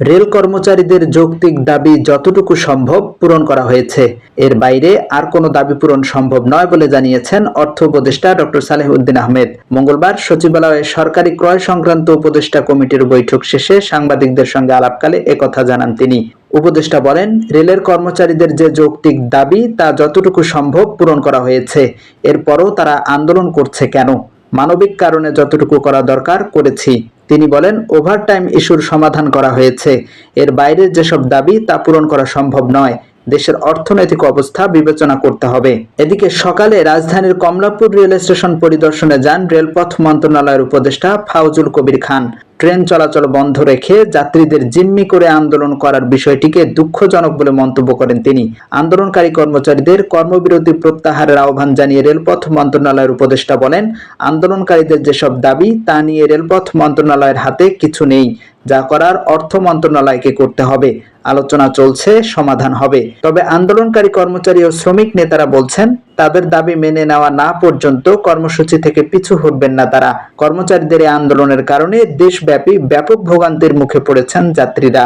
Rail কর্মচারীদের যৌক্তিক দাবি যতটুকু সম্ভব পূরণ করা হয়েছে। এর বাইরে আর কোনো দাবি পূরণ সম্ভব নয় বলে জানিয়েছেন অর্থ উপদেষ্টা ডক্টর সালেহ উদ্দিন আহমেদ। মঙ্গলবার সচিবালয়ে সরকারি ক্রয় সংক্রান্ত উপদেষ্টা কমিটির বৈঠক শেষে সাংবাদিকদের সঙ্গে আলাপকালে একথা জানান তিনি। উপদেষ্টা বলেন, রেলের কর্মচারীদের যে যৌক্তিক দাবি তা যতটুকু সম্ভব পূরণ করা হয়েছে, এরপরও তারা আন্দোলন করছে কেন? মানবিক কারণে যতটুকু করা দরকার করেছি। তিনি বলেন ওভারটাইম ইস্যুর সমাধান করা হয়েছে। এর বাইরের যেসব দাবি তা পূরণ করা সম্ভব নয়। দেশের অর্থনৈতিক অবস্থা বিবেচনা করতে হবে। এদিকে সকালে রাজধানীর কমলাপুর রেল স্টেশন পরিদর্শনে যান রেলপথ মন্ত্রণালয়ের উপদেষ্টা ফাউজুল কবির খান। ট্রেন চলাচল বন্ধ রেখে যাত্রীদের জিম্মি করে আন্দোলন করার বিষয়টিকে দুঃখজনক বলে মন্তব্য করেন তিনি। আন্দোলনকারী কর্মচারীদের কর্মবিরতি প্রত্যাহারের আহ্বান জানিয়ে রেলপথ মন্ত্রণালয়ের উপদেষ্টা বলেন, আন্দোলনকারীদের যেসব দাবি তা নিয়ে রেলপথ মন্ত্রণালয়ের হাতে কিছু নেই। যা করার অর্থ মন্ত্রণালয়কে করতে হবে। আলোচনা চলছে, সমাধান হবে। তবে আন্দোলনকারী কর্মচারী ও শ্রমিক নেতারা বলছেন তাদের দাবি মেনে নেওয়া না পর্যন্ত কর্মসূচি থেকে পিছু হটবেন না তারা। কর্মচারীদের এই আন্দোলনের কারণে দেশব্যাপী ব্যাপক ভোগান্তির মুখে পড়েছেন যাত্রীরা।